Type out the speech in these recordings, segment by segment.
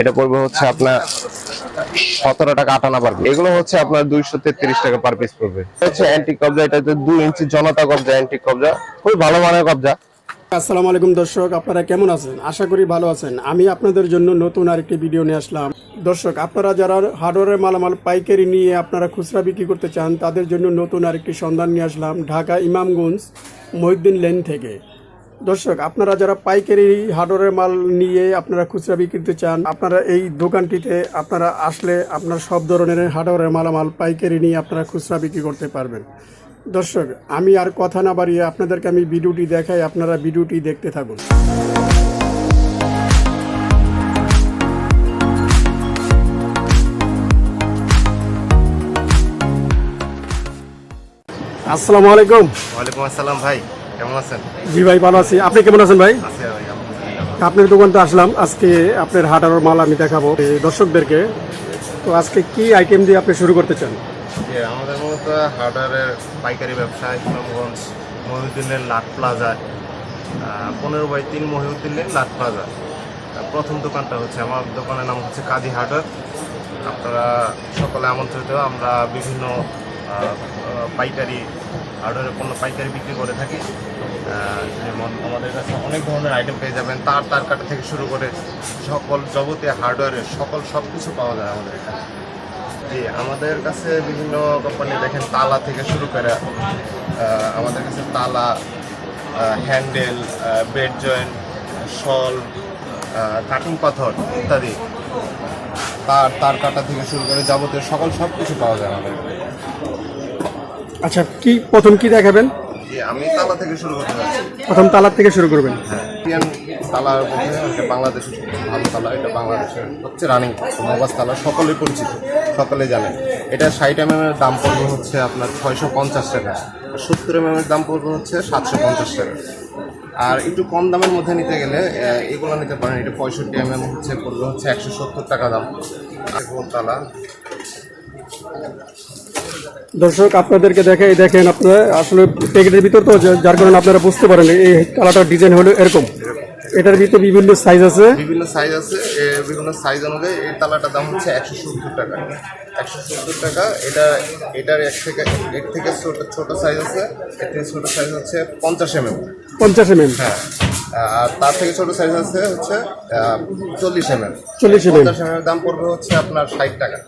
এটা পড়বে হচ্ছে আপনার সতেরো টাকা আটানা পার পিস এগুলো হচ্ছে আপনার দুইশো তেত্রিশ টাকা পার পিস পড়বে। হচ্ছে অ্যান্টিক কবজা, এটা হচ্ছে দুই ইঞ্চি জনতা কবজা অ্যান্টিক কবজা। খুবই ভালো মানের কবজা। আসসালামু আলাইকুম দর্শক, আপনারা কেমন আছেন? আশা করি ভালো আছেন। আমি আপনাদের জন্য নতুন আরেকটি ভিডিও নিয়ে আসলাম। দর্শক, আপনারা যারা হার্ডওয়ারের মালামাল, পাইকারি নিয়ে আপনারা খুচরা বিক্রি করতে চান, তাদের জন্য নতুন আরেকটি সন্ধান নিয়ে আসলাম ঢাকা ইমামগঞ্জ মহিউদ্দিন লেন থেকে। দর্শক, আপনারা যারা পাইকারি হার্ডওয়ারের মাল নিয়ে আপনারা খুচরা বিক্রি করতে চান, আপনারা এই দোকানটিতে আপনারা আসলে আপনার সব ধরনের হার্ডওয়ারের মালামাল, পাইকারি নিয়ে আপনারা খুচরা বিক্রি করতে পারবেন। দর্শক, আমি আর কথা না বাড়িয়ে আপনাদেরকে আমি ভিডিওটি দেখাই, আপনারা ভিডিওটি দেখতে থাকুন। আসসালামু আলাইকুম। ওয়ালাইকুম আসসালাম ভাই। কেমন আছেন? জি ভাই ভালো আছি। আপনি কেমন আছেন ভাই? আপনার দোকানতে আসলাম। আজকে আপনার হাটার মাল আমি দেখাবো এই দর্শকদেরকে। তো আজকে কি আইটেম দিয়ে আপনি শুরু করতে চান? আমাদের মূলত পাইকারি ব্যবসা মহিউদ্দিনের লাট প্লাজা পনেরো বাই তিন মহিউদ্দিনের লাট প্লাজা। প্রথম দোকানটা হচ্ছে আমার দোকানের নাম হচ্ছে কাজী হার্ডওয়্যার আপনারা সকলে আমন্ত্রিত। আমরা বিভিন্ন পাইকারি হার্ডওয়্যারের পণ্য পাইকারি বিক্রি করে থাকি। যেমন আমাদের কাছে অনেক ধরনের আইটেম পেয়ে যাবেন। তার তার কাটা থেকে শুরু করে সকল যাবতীয় হার্ডওয়্যারের সকল সব কিছু পাওয়া যায় আমাদের এখানে। জি, আমাদের কাছে বিভিন্ন কোম্পানি দেখেন, তালা থেকে শুরু করে আমাদের কাছে তালা হ্যান্ডেল বেড জয়েন্ট শল কাটিং পাথর ইত্যাদি। তার তার কাটা থেকে শুরু করে যাবতীয় সকল সব কিছু পাওয়া যায় আমাদের। আচ্ছা কি প্রথম কি দেখাবেন? আমি তালা থেকে শুরু করতে চাচ্ছি প্রথম তালার থেকে শুরু করবেন। ইন্ডিয়ান তালার মধ্যে এটা বাংলাদেশের ভালো তালা এটা বাংলাদেশের হচ্ছে রানিং মবাস তালা সকলেই পরিচিত সকলে জানেন। এটা ষাট এম এর দাম পড়বে হচ্ছে আপনার ছয়শো পঞ্চাশ টাকা সত্তর এম এর দাম পড়বে হচ্ছে সাতশো পঞ্চাশ টাকা। আর একটু কম দামের মধ্যে নিতে গেলে এগুলো নিতে পারেন এটা পঁয়ষট্টি এম এম হচ্ছে পড়বে হচ্ছে একশো সত্তর টাকা দাম। তালা দর্শক আপনাদেরকে দেখে এই দেখেন আপনারা আসলে প্যাকেটের ভিতর তো যার কারণে আপনারা বুঝতে পারেন এই কালারটার ডিজাইন হলো এরকম। এটার ভিতরে বিভিন্ন সাইজ আছে। বিভিন্ন সাইজ আছে বিভিন্ন সাইজ অনুযায়ী এই তালাটার দাম হচ্ছে একশো সত্তর টাকা। একশো সত্তর টাকা এটা এটার এক থেকে এর থেকে ছোট ছোট সাইজ আছে এর থেকে ছোট সাইজ হচ্ছে পঞ্চাশ এম এম পঞ্চাশ এম এম হ্যাঁ আর তার থেকে ছোট সাইজ আছে হচ্ছে চল্লিশ এম এম 40 mm পঞ্চাশ এম এর দাম পড়বে হচ্ছে আপনার ষাট টাকা।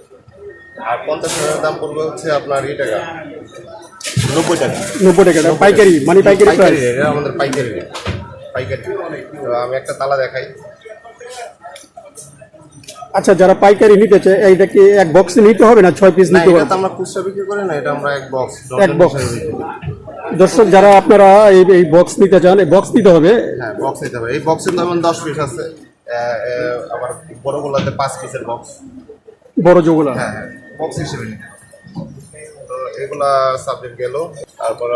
আর পঞ্চাশ এর দাম পড়বে হচ্ছে আপনার এই টাকা। নব্বই টাকা। নব্বই টাকা পাইকারি মানে পাইকারি পাইকারি এটা আমাদের পাইকারি। পাইকারি। আমি একটা তালা দেখাই। আচ্ছা যারা পাইকারি নিতে চায় এইটা কি এক বক্সে নিতে হবে না ছয় পিস না নিতে হবে? আমরা খুচরা বিক্রি করি না এটা আমরা এক বক্স এক box। দর্শক যারা আপনারা এই এই বক্স নিতে চান এই বক্স নিতে হবে। হ্যাঁ বক্স নিতে হবে। এই বক্সের যেমন দশ পিস আছে। আবার বড়গুলোতে পাঁচ পিসের বক্স বড় যেগুলো হ্যাঁ হ্যাঁ। বক্স হিসেবে নিতে। তো এগুলা সাবজেক্ট গেল। তারপর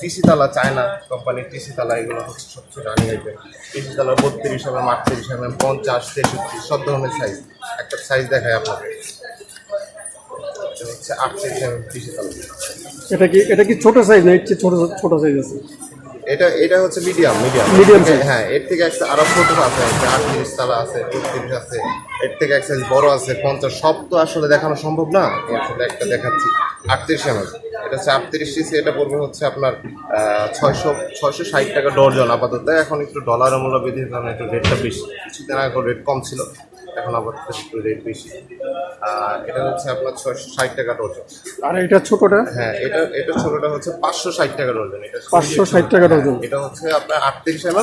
টিসি তালা চায়না কোম্পানির টিসি তালা এগুলো হচ্ছে সবচেয়ে রানি আইটেম টিসি তালা বত্রিশ এম এম আটত্রিশ এম এম পঞ্চাশ, তেষট্টি, সব ধরনের সাইজ একটা সাইজ দেখায় আপনাকে। হচ্ছে আটত্রিশ এম এম টিসি এটা কি এটা কি ছোট সাইজ না ছোট ছোট সাইজ আছে? এটা এটা হচ্ছে মিডিয়াম মিডিয়াম size। হ্যাঁ এর থেকে একটা আরও ছোট আছে আটত্রিশ তালা আছে বত্রিশ আছে এর থেকে এক সাইজ বড় আছে পঞ্চাশ। সব তো আসলে দেখানো সম্ভব না। আসলে একটা দেখাচ্ছি। আটত্রিশ এম এটা হচ্ছে আটত্রিশ সিসি এটা পড়বে হচ্ছে আপনার ছয়শো ছয়শো ষাট টাকা ডর্জন আপাতত এখন একটু ডলার মূল্য বৃদ্ধির কারণে একটু রেটটা বেশি কিছুদিন আগে রেট কম ছিল। এখন আপাতত একটু রেট বেশি। আর এটা হচ্ছে আপনার ছয়শো ষাট টাকা ডর্জন আর এটা ছোটটা? হ্যাঁ এটা এটা ছোটটা হচ্ছে পাঁচশো ষাট টাকা ডর্জন এটা 560 টাকা ডজন। এটা হচ্ছে আপনার আটত্রিশ এম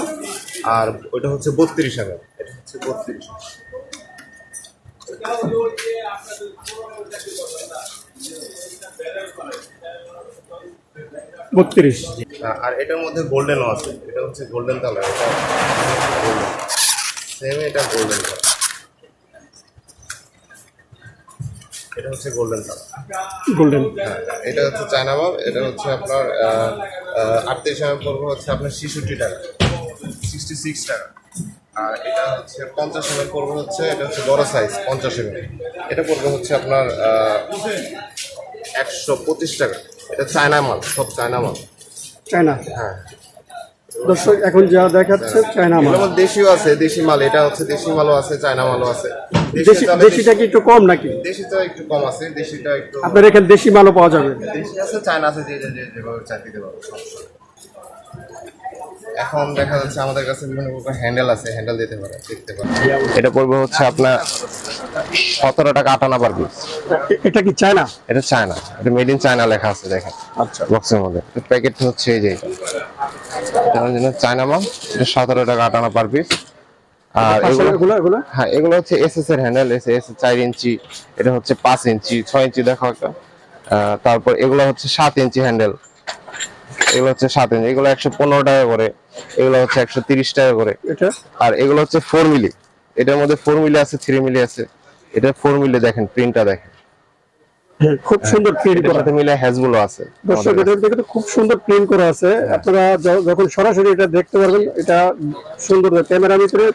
আর ওইটা হচ্ছে বত্রিশ এম এটা হচ্ছে বত্রিশ। বত্রিশ। আর এটার মধ্যে গোল্ডেনও আছে। এটা হচ্ছে গোল্ডেন কালার এটা সেম এটা গোল্ডেন কালার এটা হচ্ছে গোল্ডেন কালার গোল্ডেন হ্যাঁ এটা হচ্ছে চায়না মাল এটা হচ্ছে আপনার আটত্রিশ এম পড়বে হচ্ছে আপনার ছেষট্টি টাকা। সিক্সটি সিক্স টাকা। আর এটা হচ্ছে পঞ্চাশ এম পড়বে হচ্ছে এটা হচ্ছে বড় সাইজ পঞ্চাশ এম এটা পড়বে হচ্ছে আপনার একশো পঁচিশ টাকা। এটা চায়না মাল সব চায়না মাল চায়না হ্যাঁ। দর্শক এখন যা দেখাচ্ছে চায়না মাল। দেশিও আছে দেশি মাল এটা হচ্ছে দেশি মালও আছে চায়না মালও আছে। দেশি দেশিটা কি একটু কম নাকি? দেশিটা একটু কম আছে দেশিটা একটু আপনার এখানে দেশি মালও পাওয়া যাবে? দেশি আছে চায়না আছে যে যে- যে- যেভাবে চাই দিতে পারব। এখন দেখা যাচ্ছে আমাদের কাছে বিভিন্ন প্রকার হ্যান্ডেল আছে হ্যান্ডেল দিতে পারে দেখতে পারে। এটা পড়বে হচ্ছে আপনার সতেরো টাকা আটানা পার পিস এটা কি চায়না? এটা চায়না এটা মেড ইন চায়না লেখা আছে দেখেন। আচ্ছা। বক্সের মধ্যে। প্যাকেট হচ্ছে এই যে এটা। জন্য চায়না মাল এটা সতেরো টাকা আটানা পার পিস আর এগুলো এগুলো এগুলো? হ্যাঁ এগুলো হচ্ছে এসএস এর হ্যান্ডেল এস এস চার ইঞ্চি এটা হচ্ছে পাঁচ ইঞ্চি ছয় ইঞ্চি দেখো একটা। আহ, তারপর এগুলো হচ্ছে সাত ইঞ্চি হ্যান্ডেল এগুলো হচ্ছে সাত ইঞ্চি এগুলো একশো পনেরো টাকা করে এগুলো হচ্ছে একশো তিরিশ টাকা করে। আর এগুলো হচ্ছে ফোর মিলি এটার মধ্যে ফোর মিলি আছে থ্রি মিলি আছে। এটা ফোর মিলি দেখেন প্রিন্টটা দেখেন। হ্যাঁ, খুব সুন্দর প্রিন্ট এটার করা। সাথে মিলে হ্যাজগুলো আছে দর্শক আমাদের এটা দেখে খুব সুন্দর প্রিন্ট করা আছে। আপনারা যখন সরাসরি এটা দেখতে পারবেন এটা সুন্দর ক্যামেরার ভিতরে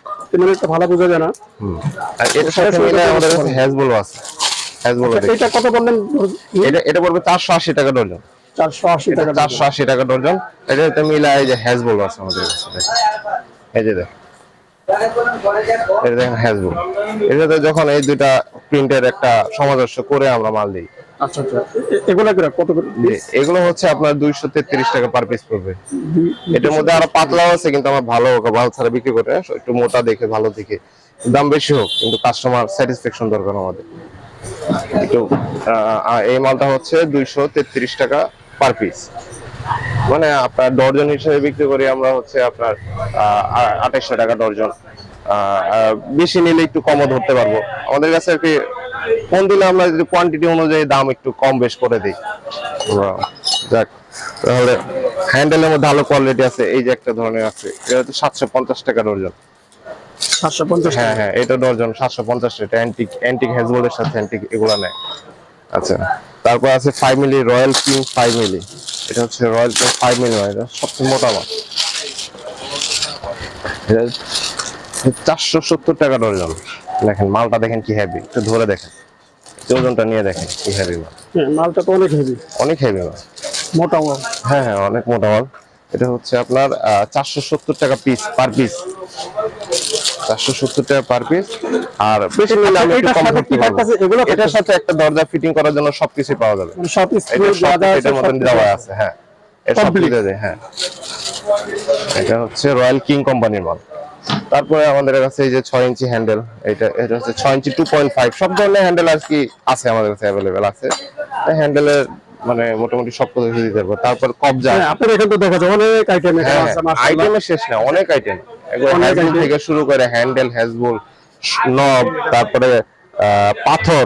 একটা ভালো বোঝা যায় না। আর এটার সাথে মিলে আমাদের কাছে হ্যাজগুলো আছে। হ্যাজগুলো এটা কত বললেন? এটা এটা পড়বে চারশো আশি টাকা ডজন চারশো আশি টাকা চারশো আশি টাকা ডজন। এটা এটা মিলে এই যে হ্যাজবল আছে আমাদের কাছে এই যে দেখেন। এটা দেখেন হ্যাজবল। এটাতে যখন এই দুইটা প্রিন্টের একটা সামঞ্জস্য করে আমরা মাল দিই। আচ্ছা আচ্ছা। এগুলা করে? কত এগুলো হচ্ছে আপনার দুইশো তেত্রিশ টাকা পার পিস পড়বে। এটার মধ্যে আরও পাতলাও আছে কিন্তু আমার ভালো ভালো ছাড়া বিক্রি করে একটু মোটা দেখে ভালো দেখে। দাম বেশি হোক কিন্তু কাস্টমার স্যাটিসফ্যাকশন দরকার আমাদের। একটু এই মালটা হচ্ছে দুইশো তেত্রিশ টাকা পার পিস মানে আপনার ডর্জন হিসেবে বিক্রি করি আমরা হচ্ছে আপনার আঠাইশশো টাকা ডর্জন বেশি নিলে একটু কমও ধরতে পারব। আমাদের কাছে আর কি কোন দিলে আমরা যদি কোয়ান্টিটি অনুযায়ী দাম একটু কম বেশ করে দিই। যাক তাহলে হ্যান্ডেলের মধ্যে ভালো কোয়ালিটি আছে এই যে একটা ধরনের আছে এটা হচ্ছে সাতশো পঞ্চাশ টাকা ডর্জন সাতশো পঞ্চাশ হ্যাঁ হ্যাঁ এটা ডর্জন সাতশো পঞ্চাশ এটা অ্যান্টিক অ্যান্টিক হ্যাজবোল্ডের সাথে অ্যান্টিক এগুলো নেয়। আচ্ছা। তারপর আছে ফাইভ মিলি রয়্যাল কিং ফাইভ মিলি এটা হচ্ছে রয়্যাল কিং ফাইভ মিলি নয় এটা সবচেয়ে মোটা মাল। চারশো সত্তর টাকা ডর্জন দেখেন মালটা দেখেন কি হেভি একটু ধরে দেখেন। ওজনটা নিয়ে দেখেন কি হেভি মাল। হ্যাঁ মালটা তো অনেক হেভি অনেক হেভি মাল। মোটা মাল। হ্যাঁ হ্যাঁ অনেক মোটা মাল। এটা হচ্ছে আপনার চারশো সত্তর টাকা পিস পার পিস চারশো সত্তর টাকা পার পিস আর বেশি নিলে আমি একটু কম করতে পারব। এগুলো এটার সাথে একটা দরজা ফিটিং করার জন্য সবকিছু পাওয়া যাবে। মানে সব স্ক্রু এটার মতন দেওয়া আছে হ্যাঁ। এটা. হ্যাঁ। এটা হচ্ছে রয়্যাল কিং কোম্পানির মাল। তারপরে আমাদের কাছে এই যে ছয় ইঞ্চি হ্যান্ডেল এটা এটা হচ্ছে ছয় ইঞ্চি টু পয়েন্ট ফাইভ সব ধরনের হ্যান্ডেল আর কি আছে আমাদের কাছে অ্যাভেলেবেল আছে। হ্যান্ডেলের মানে মোটামুটি সব কিছু দিতে পারব। তারপর কবজা। হ্যাঁ আপনার এখানে তো দেখা যায় অনেক আইটেম এখানে হ্যাঁ। আইটেমের শেষ না অনেক আইটেম item। থেকে শুরু করে হ্যান্ডেল হ্যাজবুল নব তারপরে আহ, পাথর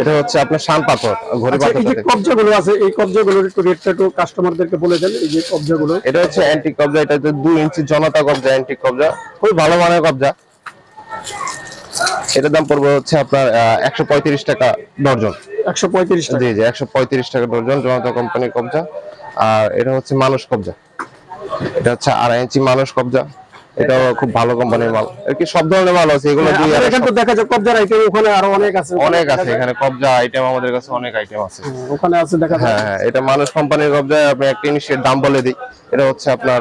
এটা হচ্ছে আপনার শান পাথর ঘড়ি আচ্ছা পাথর এই কবজাগুলো আছে এই কবজাগুলোর একটু রেটটা একটু কাস্টমারদেরকে বলে দেন এই যে কবজাগুলো। এটা হচ্ছে অ্যান্টিক কবজা এটা হচ্ছে দুই ইঞ্চি জনতা কবজা অ্যান্টিক কবজা খুবই ভালো মানের কবজা। এটার দাম পড়বে হচ্ছে আপনার একশো পঁয়ত্রিশ টাকা ডর্জন একশো পঁয়ত্রিশ জি জি একশো পঁয়ত্রিশ টাকা ডর্জন জনতা কোম্পানির কবজা। আর এটা হচ্ছে মানুষ কবজা। এটা হচ্ছে আড়াই ইঞ্চি মানুষ কবজা। এটাও খুব ভালো কোম্পানির মাল। আর কি সব ধরনের মাল আছে? এগুলো হ্যাঁ, এখানে তো দেখা যায় কবজার আইটেম ওখানে আরও অনেক আছে। অনেক আছে এখানে কবজা আইটেম আমাদের কাছে অনেক আইটেম আছে। ওখানে আছে দেখা যায় হ্যাঁ হ্যাঁ এটা মানুষ কোম্পানির কবজা আপনি একটা জিনিসের দাম বলে দিই। এটা হচ্ছে আপনার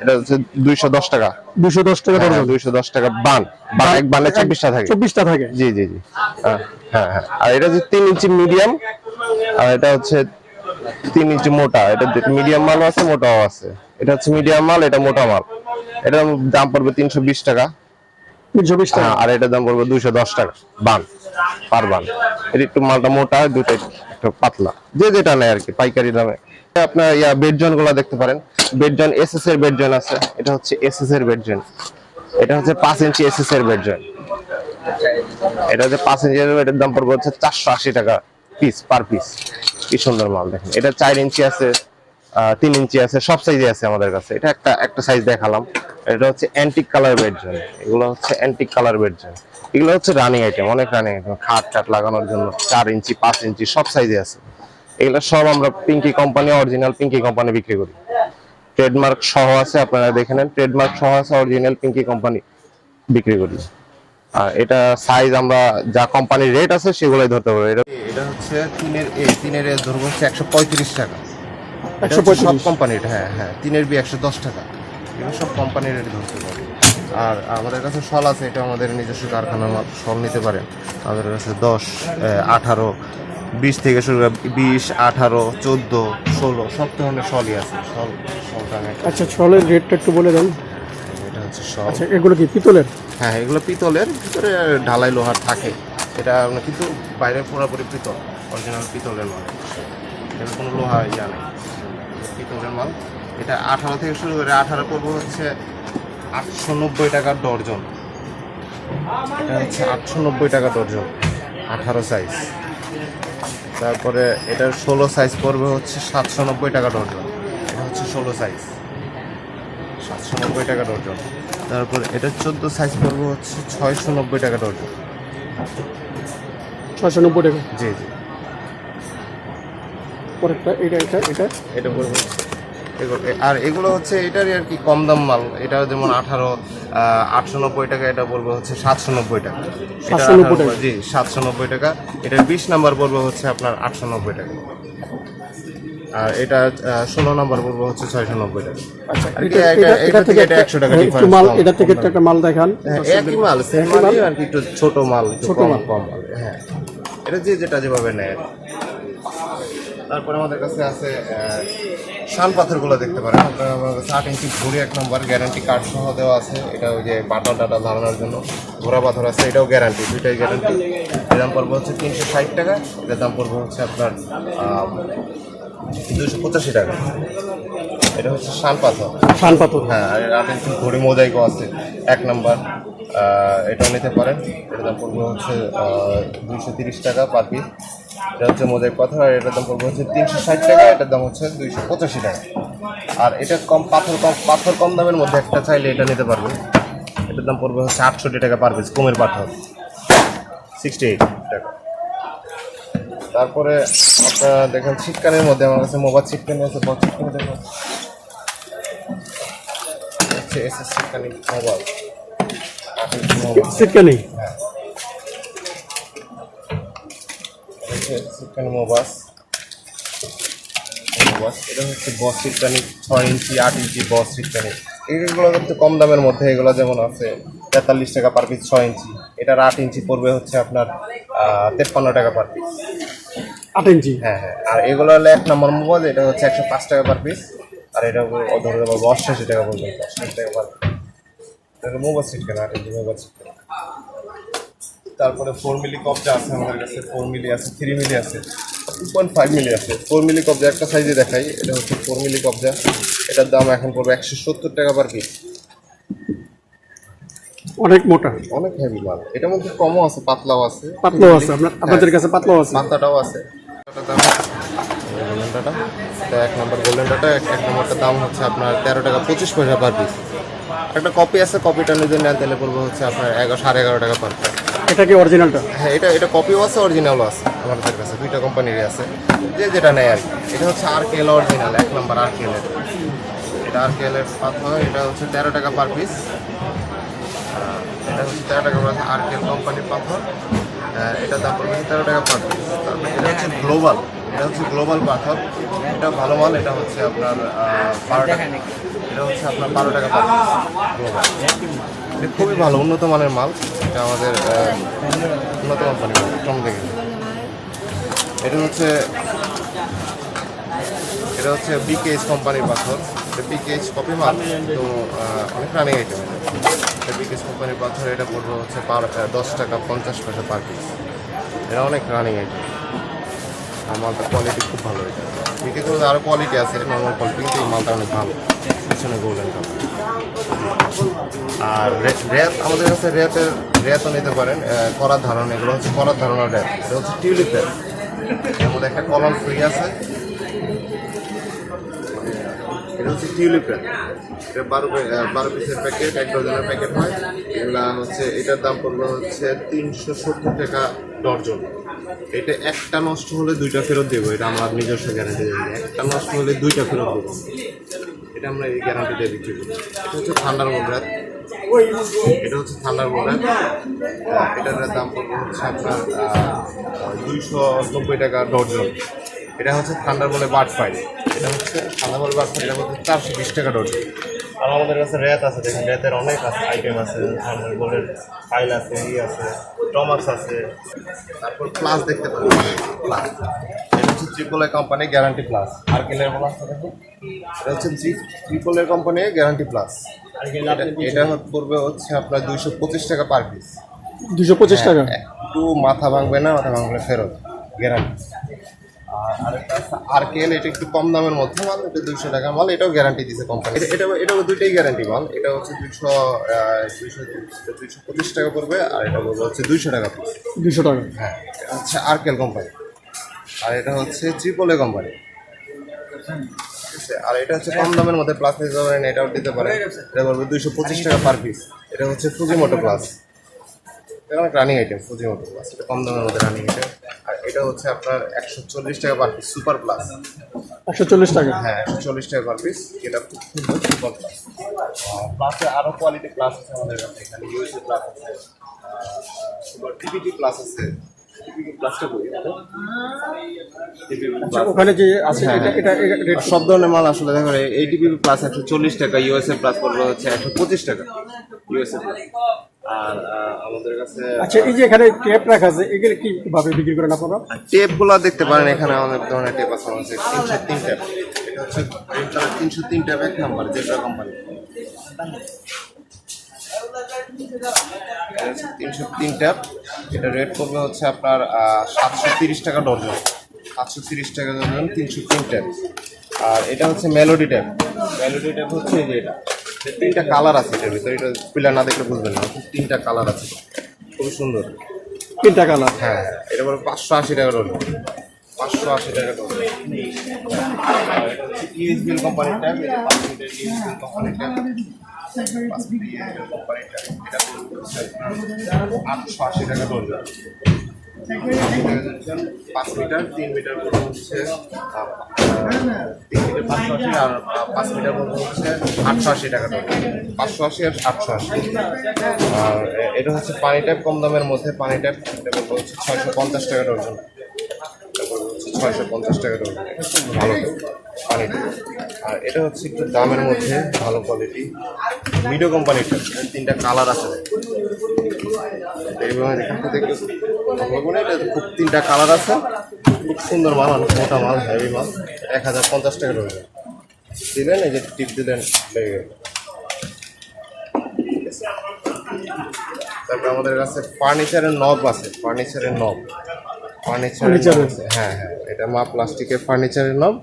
এটা হচ্ছে দুইশো দশ টাকা। দুশো দশ টাকা হ্যাঁ টাকা বান বান এক বানে চব্বিশটা থাকে। জি জি জি। হ্যাঁ হ্যাঁ আর এটা ইঞ্চি মিডিয়াম। আর এটা হচ্ছে ইঞ্চি মোটা। এটা মিডিয়াম আছে মোটাও আছে। এটা হচ্ছে মিডিয়াম মাল এটা মোটা মাল। এটার দাম পড়বে তিনশো বিশ টাকা। তিনশো বিশ টাকা। আর এটার দাম পড়বে দুইশো দশ টাকা। বান পার বান এটা একটু মালটা মোটা দুটো একটু পাতলা। যে যেটা নেয় আর কি পাইকারি দামে। আপনার, ইয়া বেডজনগুলা দেখতে পারেন। বেডজন এস এর বেডজন আছে। এটা হচ্ছে এস এস এর বেডজন এটা হচ্ছে পাঁচ ইঞ্চি এস এস এর বেডজন এটা হচ্ছে পাঁচ ইঞ্চি এটার দাম পড়বে হচ্ছে চারশো আশি টাকা পিস পার পিস কি সুন্দর মাল দেখেন। এটা চার ইঞ্চি আছে তিন ইঞ্চি আছে, সব সাইজে আছে আমাদের কাছে। এটা একটা একটা সাইজ দেখালাম। এটা হচ্ছে অ্যান্টিক কালার বেডজন এগুলো হচ্ছে অ্যান্টিক কালার বেডজন এগুলো হচ্ছে রানিং আইটেম অনেক রানিং আইটেম খাট টাট লাগানোর জন্য চার ইঞ্চি, পাঁচ ইঞ্চি, সব সাইজে আছে। এগুলো সব আমরা Pinky company original Pinky company বিক্রি করি। ট্রেডমার্ক সহ আছে আপনারা দেখে নেন। ট্রেডমার্ক সহ আছে অরিজিনাল পিঙ্কি কোম্পানি বিক্রি করি। আর এটা সাইজ আমরা যা কোম্পানির রেট আছে সেগুলোই ধরতে পারব। এটা এটা হচ্ছে তিনের এ তিনের এ ধরবো হচ্ছে একশো পঁয়ত্রিশ টাকা। একশো সব কোম্পানির হ্যাঁ হ্যাঁ তিনের বি একশো দশ টাকা। এগুলো সব কোম্পানির রেট ধরতে পারে আর আমাদের কাছে শল আছে এটা আমাদের নিজস্ব কারখানার শল নিতে পারেন। আমাদের কাছে দশ আঠারো বিশ থেকে শুরু করে বিশ আঠারো চোদ্দ ষোলো সব ধরনের শলই আছে শল আচ্ছা ছলের রেটটা একটু বলে দেন। এটা হচ্ছে শল আচ্ছা এগুলো কি পিতলের? হ্যাঁ এগুলো পিতলের ভিতরে ঢালাই লোহার থাকে। এটা কিন্তু বাইরে পুরোপুরি পিতল অরিজিনাল পিতলের মাল। এর কোনো লোহা ইয়া নেই পিতলের মাল। এটা আঠারো থেকে শুরু করে আঠারো পড়ব হচ্ছে আটশো নব্বই টাকার ডর্জন। এটা হচ্ছে আটশো নব্বই টাকা ডর্জন আঠারো সাইজ তারপরে এটার ষোলো সাইজ পড়বে হচ্ছে সাতশো নব্বই টাকা ডর্জন এটা হচ্ছে ষোলো সাইজ সাতশো নব্বই টাকা ডর্জন তারপর এটার চোদ্দ সাইজ পড়বে হচ্ছে ছয়শো নব্বই টাকা ডর্জন ছয়শো নব্বই টাকা? জি জি। পরেরটা এটা এটা এটা? এটা পড়বে আর এগুলো হচ্ছে এটারই আর কি কম দাম মাল। এটা যেমন আঠারো আটশো নব্বই টাকা এটা পড়বে হচ্ছে সাতশো নব্বই টাকা। এটা 790 টাকা। জি সাতশো নব্বই টাকা। এটার বিশ নাম্বার পড়বে হচ্ছে আপনার আটশো নব্বই টাকা। আর এটা ষোলো নাম্বার পড়বে হচ্ছে ছয়শো নব্বই টাকা। আচ্ছা এটা- এটা- এটা- এটা এটা থেকে থেকে এটা 100 টাকা একটু মাল এটা থেকে একটা মাল দেখান। হ্যাঁ, একই মাল সেম মাল? মালই আর কি একটু ছোট মাল ছোট মাল। কম মাল হ্যাঁ। এটা যে যেটা যেভাবে নেয়। তারপরে আমাদের কাছে আছে শাল পাথরগুলো দেখতে পারেন। আপনারা আমার কাছে আট ইঞ্চি ঘুরি এক নম্বর গ্যারান্টি কার্ড সহ দেওয়া আছে। এটা ওই যে বাটাল টাটাল ধারণার জন্য ঘোড়া পাথর আছে এটাও গ্যারান্টি দুইটাই গ্যারান্টি এর দাম পড়বে হচ্ছে তিনশো ষাট টাকা এটার দাম পড়বে হচ্ছে আপনার দুশো পঁচাশি টাকা। এটা হচ্ছে শাল পাথর। শান পাথর। হ্যাঁ আট ইঞ্চি ঘড়ি মোজাইকও আছে এক নাম্বার। এটাও নিতে পারেন। এটার দাম পড়বে হচ্ছে দুইশো তিরিশ টাকা পার পিস এটা হচ্ছে মোজাইক পাথর আর এটার দাম পড়বে হচ্ছে তিনশো ষাট টাকা এটার দাম হচ্ছে দুইশো পঁচাশি টাকা। আর এটা কম পাথর কম পাথর কম দামের মধ্যে একটা চাইলে এটা নিতে পারবেন এটার দাম পড়বে হচ্ছে আটষট্টি টাকা পার পিস কুমের পাথর সিক্সটি এইট টাকা। তারপরে আপনারা দেখেন ছিটকানের মধ্যে আমার কাছে মোবাইল ছিটকানি আছে বড় ছিটকানি দেখুন হচ্ছে মোবাইল আট ইঞ্চি মোবাইল সিটকা নেই হচ্ছে ছিটকানি মোবাস মোবাস এটা হচ্ছে বস ছিটকানি ছয় ইঞ্চি আট ইঞ্চি বস ছিটকানি এইগুলো কিন্তু কম দামের মধ্যে এগুলো যেমন আছে তেতাল্লিশ টাকা পার পিস ছয় ইঞ্চি। এটার আট ইঞ্চি পড়বে হচ্ছে আপনার তেপ্পান্ন টাকা পার পিস আট ইঞ্চি? হ্যাঁ হ্যাঁ। আর এগুলো হলো এক নম্বর মোবাইল এটা হচ্ছে একশো পাঁচ টাকা পার পিস আর এটা ধরে পারব অষ্টাশি টাকা পর্যন্ত অষ্টাশি টাকা পার এটা মোবাইল সিট কেনা আট ইঞ্চি মোবাইল সিট কেনা তারপরে ফোর মিলি কবজা আছে আমাদের কাছে ফোর মিলি আছে থ্রি মিলি আছে টু পয়েন্ট ফাইভ মিলি আছে। ফোর মিলি কবজা একটা সাইজে দেখাই এটা হচ্ছে ফোর মিলি কবজা এটার দাম এখন পড়বে একশো সত্তর টাকা পার পিস অনেক মোটা। অনেক হেভি মাল। এটার মধ্যে কমও আছে পাতলাও আছে। পাতলাও আছে আপনাদের কাছে পাতলাও আছে। মাথাটাও আছে। গোল্ডেন ডাটা এক নম্বর গোল্ডেন ডাটা এক এক নম্বরটার দাম হচ্ছে আপনার তেরো টাকা পঁচিশ পয়সা পার পিস একটা কপি আছে কপিটা নিজে নেন তাহলে পড়বে হচ্ছে আপনার এগারো সাড়ে এগারো টাকা পার পিস এটা কি অরিজিনালটা হ্যাঁ এটা এটা কপিও আছে অরিজিনালও আছে আমাদের কাছে দুইটা কোম্পানিরই আছে। যে যেটা নেয় আর এটা হচ্ছে আর কে এল অরিজিনাল এক নম্বর আর কে এল এটা আর কে এল এর পাথর এটা হচ্ছে তেরো টাকা পার পিস এটা হচ্ছে তেরো টাকা পার আর কে কোম্পানির পাথর। এটার দাম পড়বে তেরো টাকা পার পিস তারপরে এটা হচ্ছে গ্লোবাল এটা হচ্ছে গ্লোবাল পাথর। এটা ভালো মাল এটা হচ্ছে আপনার বারো টাকা। এটা হচ্ছে আপনার বারো টাকা পাথর গ্লোবাল। এটা খুবই ভালো উন্নত মানের মাল। এটা আমাদের উন্নত কোম্পানির মাল টম থেকে। এটা হচ্ছে এটা হচ্ছে বিকেএস কোম্পানির পাথর। এটা বিকেএস কপি মাল তো অনেক রানিং আইটেম এটা। বিকেএস কোম্পানির পাথর এটা পড়বে হচ্ছে পার দশ টাকা পঞ্চাশ পয়সা পার পিস এটা অনেক রানিং আইটেম মালটা কোয়ালিটি খুব ভালো এটা। বিকেএস মধ্যে আরও কোয়ালিটি আছে নর্মাল কোয়ালিটি কিন্তু এই মালটা অনেক ভালো। পিছনে গোল্ডেন কালার আর রেত, আমাদের কাছে রেতের, রেতও নিতে পারেন। করার ধারণা, এগুলো হচ্ছে করার ধারণা রেত। এটা হচ্ছে টিউলিপ রেত। এর মধ্যে একটা কলম ফ্রি আছে। এটা হচ্ছে টিউলিপ এটা বারো বারো পিসের প্যাকেট এক ডজনের প্যাকেট হয়। এগুলা হচ্ছে, এটার দাম পড়বে হচ্ছে তিনশো সত্তর টাকা ডর্জন এটা একটা নষ্ট হলে দুইটা ফেরত দেবো, এটা আমরা নিজস্ব গ্যারান্টি দেবো একটা নষ্ট হলে দুইটা ফেরত দেবো। এটা আমরা এই গ্যারান্টি দিয়ে বিক্রি করি। এটা হচ্ছে ঠান্ডার মোবরাত এটা হচ্ছে ঠান্ডার মোবরাত এটার দাম পড়বে হচ্ছে আপনার দুইশো নব্বই টাকা ডর্জন এটা হচ্ছে ঠান্ডার বলে বার্ড ফাইল এটা হচ্ছে থান্ডার বলে বাট ফাইল এটা হচ্ছে চারশো বিশ টাকা ডোজ আর আমাদের কাছে র্যাত আছে দেখুন র্যাতের অনেক আছে আইটেম আছে থান্ডার বলের ফাইল আছে ই আছে টমাক্স আছে। তারপর প্লাস দেখতে পাবেন। প্লাস এটা হচ্ছে triple A company guarantee plus আর কেলের বলা আছে দেখুন? এটা হচ্ছে triple A company guarantee plus এটা পড়বে হচ্ছে আপনার দুইশো পঁচিশ টাকা পার পিস দুশো পঁচিশ টাকা? একটু মাথা ভাঙবে না মাথা ভাঙবে ফেরত। গ্যারান্টি আর আরেকটা আরকেএল এটা একটু কম দামের মধ্যে মাল এটা দুইশো টাকা মাল এটাও গ্যারান্টি দিছে কোম্পানি এটা এটা এটাও দুইটাই গ্যারান্টি মাল এটা হচ্ছে দুইশো দুইশো দুইশো পঁচিশ টাকা পড়বে আর এটা পড়বে হচ্ছে দুইশো টাকা পিস দুশো টাকা। হ্যাঁ এটা হচ্ছে আরকেল কোম্পানি আর এটা হচ্ছে ট্রিপল এ কোম্পানি ঠিক আছে? আর এটা হচ্ছে কম দামের মধ্যে প্লাস নিতে পারেন এটাও দিতে পারেন। এটা পড়বে দুইশো পঁচিশ টাকা পার পিস এটা হচ্ছে ফুজিমোটো প্লাস এটা অনেক রানিং আইটেম ফুজিমোটো প্লাস এটা কম দামের মধ্যে রানিং আইটেম আর এটা হচ্ছে আপনার একশো চল্লিশ টাকা পার পিস সুপার প্লাস একশো চল্লিশ টাকা? হ্যাঁ একশো চল্লিশ টাকা পার পিস এটা খুব সুন্দর সুপার প্লাস প্লাসে আরও কোয়ালিটি প্লাস আছে আমাদের এখানে। ইউএসএ প্লাস আছে। সুপার টিপিটি প্লাস আছে। প্লাস ওখানে যে আছে হ্যাঁ, এটা এটা এটা সব ধরনের মাল আসলে দেখো এইটিপি প্লাস একশো চল্লিশ টাকা ইউএসএ প্লাস পড়বে হচ্ছে একশো পঁচিশ টাকা ইউএসএ প্লাস আর আমাদের কাছে আচ্ছা এই যে এখানে টেপ রাখা আছে এগুলো কীভাবে বিক্রি করেন আপনারা? টেপগুলো দেখতে পারেন এখানে অনেক ধরনের টেপ আছে আমাদের তিনশো তিন ট্যাপ এটা হচ্ছে তিনশো তিন ট্যাপ এক নাম্বার জেব্রা কোম্পানি তিনশো তিন ট্যাপ এটা রেট করবে হচ্ছে আপনার সাতশো তিরিশ টাকা ডর্জন সাতশো তিরিশ টাকা ডর্জন তিনশো তিন ট্যাপ আর এটা হচ্ছে মেলোডি ট্যাপ মেলোডি ট্যাপ হচ্ছে এই যে এটা। তিনটা কালার আছে এটার ভিতরে। এটা পিলার না দেখলে বুঝবেন না। তিনটা কালার আছে। খুবই সুন্দর। তিনটা কালার হ্যাঁ হ্যাঁ এটা পরে পাঁচশো আশি টাকা রোল পাঁচশো আশি টাকা রোল ইউএসবিএল কোম্পানির এটা ইউএসবিএল কোম্পানির ট্যাব আটশো আশি টাকা রোল পাঁচ মিটার তিন মিটার পর্যন্ত হচ্ছে তিন মিটার পাঁচশো আশি আর পাঁচ মিটার পর্যন্ত হচ্ছে আটশো আশি টাকা ডজন পাঁচশো আশি আর আটশো আশি আর এটা হচ্ছে পানি ট্যাপ কম দামের মধ্যে পানি ট্যাপ হচ্ছে ছয়শো পঞ্চাশ টাকা ডজন। ছয়শো পঞ্চাশ টাকা ডজন ভালো পানি আর এটা হচ্ছে একটু দামের মধ্যে ভালো কোয়ালিটি মিডো কোম্পানির ট্যাপ তিনটা কালার আছে। খুব তিনটা কালার আছে। খুব সুন্দর মাল অনেক মোটা মাল হেভি মাল। এক হাজার পঞ্চাশ টাকা রয়েছে দিলেন এই যে টিপ দিলেন লেগে গেল। তারপরে আমাদের কাছে ফার্নিচারের নব আছে। ফার্নিচারের নব ফার্নিচারের নব হ্যাঁ হ্যাঁ। এটা মা প্লাস্টিকের ফার্নিচারের নব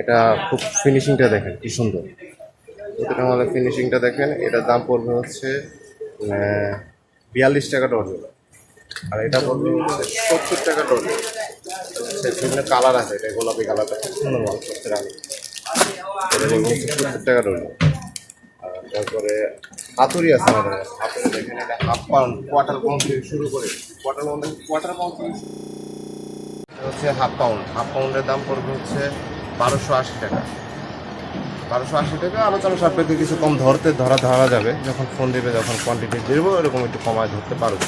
এটা খুব ফিনিশিংটা দেখেন, কি সুন্দর। প্রতিটা আমাদের ফিনিশিংটা দেখেন, এটার দাম পড়বে হচ্ছে বিয়াল্লিশ টাকা ডজন আর এটা পড়বে হচ্ছে সত্তর টাকা ডজন বিভিন্ন কালার আছে, এটা গোলাপি কালারটা খুব সুন্দর মাল হচ্ছে সত্তর টাকা ডজন তারপরে হাতুড়ি আছে আমাদের হাতুড়ি দেখেন, এটা হাফ পাউন্ড কোয়ার্টার পাউন্ড থেকে শুরু করে কোয়ার্টার পাউন্ড কোয়ার্টার পাউন্ড থেকে হচ্ছে হাফ পাউন্ড। হাফ পাউন্ডের দাম পড়বে হচ্ছে বারোশো আশি টাকা। বারোশো আশি টাকা আলোচনা সাপেক্ষে কিছু কম ধরতে ধরা ধরা যাবে। যখন ফোন দেবে যখন কোয়ান্টিটি দেবো এরকম একটু কমায় ধরতে পারব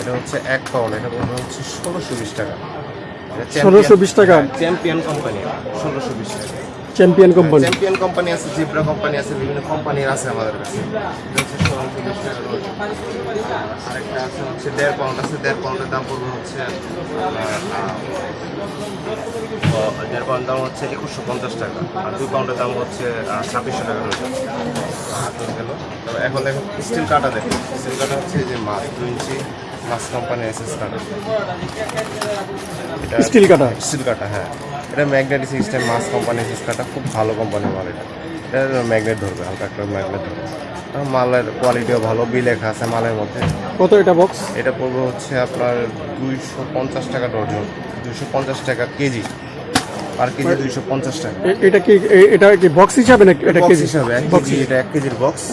এটা হচ্ছে এক পাউন্ড এটা পড়বে হচ্ছে ষোলোশো বিশ টাকা। ষোলোশো বিশ টাকা। চ্যাম্পিয়ন কোম্পানি ষোলোশো বিশ টাকা। চ্যাম্পিয়ন কোম্পানি চ্যাম্পিয়ন কোম্পানি আছে জিব্রা কোম্পানি আছে, বিভিন্ন কোম্পানির আছে আমাদের কাছে। আরেকটা আছে হচ্ছে দেড় পাউন্ড আছে, দেড় পাউন্ডের দাম পড়বে হচ্ছে দেড় দাম হচ্ছে একুশশো পঞ্চাশ টাকা। আর পাউন্ডের দাম হচ্ছে ছাব্বিশশো রয়েছে। এখন দেখুন স্টিল কাটা দেখুন। স্টিল কাটা হচ্ছে যে মাছ, দুই ইঞ্চি। মাছ কোম্পানির এসএস কাটা এটা স্টিল কাটা স্টিল কাটা হ্যাঁ। এটা ম্যাগনেটিক সিস্টেম মাস কোম্পানি এসএস কাটা খুব ভালো কোম্পানির মাল এটা। এটা ম্যাগনেট ধরবে হালকা একটা ম্যাগনেট ধরবে। মালের কোয়ালিটিও ভালো বিল লেখা আছে মালের মধ্যে। কত এটা বক্স এটা পড়বে হচ্ছে আপনার দুইশো পঞ্চাশ টাকা ডর্জন দুইশো পঞ্চাশ টাকা কেজি। আর কেজি দুইশো পঞ্চাশ টাকা। এটা কি এটা কি বক্স হিসাবে নাকি এটা কেজি? হিসাবে এক কেজি এটা এক কেজির বক্স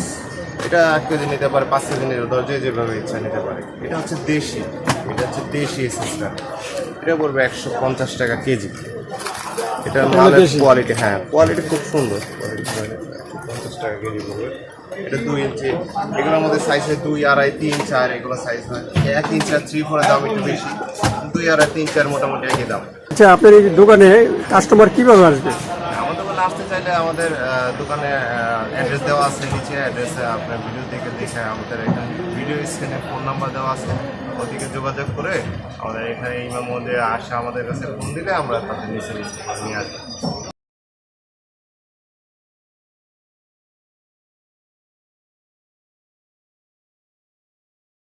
এটা এক কেজি নিতে পারে পাঁচ কেজি নিতে পারে যে যেভাবে ইচ্ছা নিতে পারে। এটা হচ্ছে দেশি এটা হচ্ছে দেশি সিস্টেম এটা পড়বে একশো পঞ্চাশ টাকা কেজি। এটা মালের কোয়ালিটি হ্যাঁ কোয়ালিটি খুব সুন্দর। কোয়ালিটি পঞ্চাশ টাকা কেজি পড়বে। এটা দুই ইঞ্চি এগুলোর মধ্যে সাইজ হয় দুই আড়াই তিন চার এগুলো সাইজ হয় এক ইঞ্চি আর থ্রি ফোরের দাম একটু বেশি। দুই আড়াই তিন চার মোটামুটি একই দাম। আচ্ছা আপনার এই দোকানে কাস্টমার কীভাবে আসবে? আসতে চাইলে আমাদের দোকানে অ্যাড্রেস দেওয়া আছে, নিচে অ্যাড্রেসে আপনার ভিডিও দেখে দেখে আমাদের এখানে ভিডিও স্ক্রিনে ফোন নাম্বার দেওয়া আছে। ওদিকে যোগাযোগ করে আমাদের এখানে ইমাম মধ্যে আসা, আমাদের কাছে ফোন দিলে আমরা তাদের নিচে নিয়ে আসব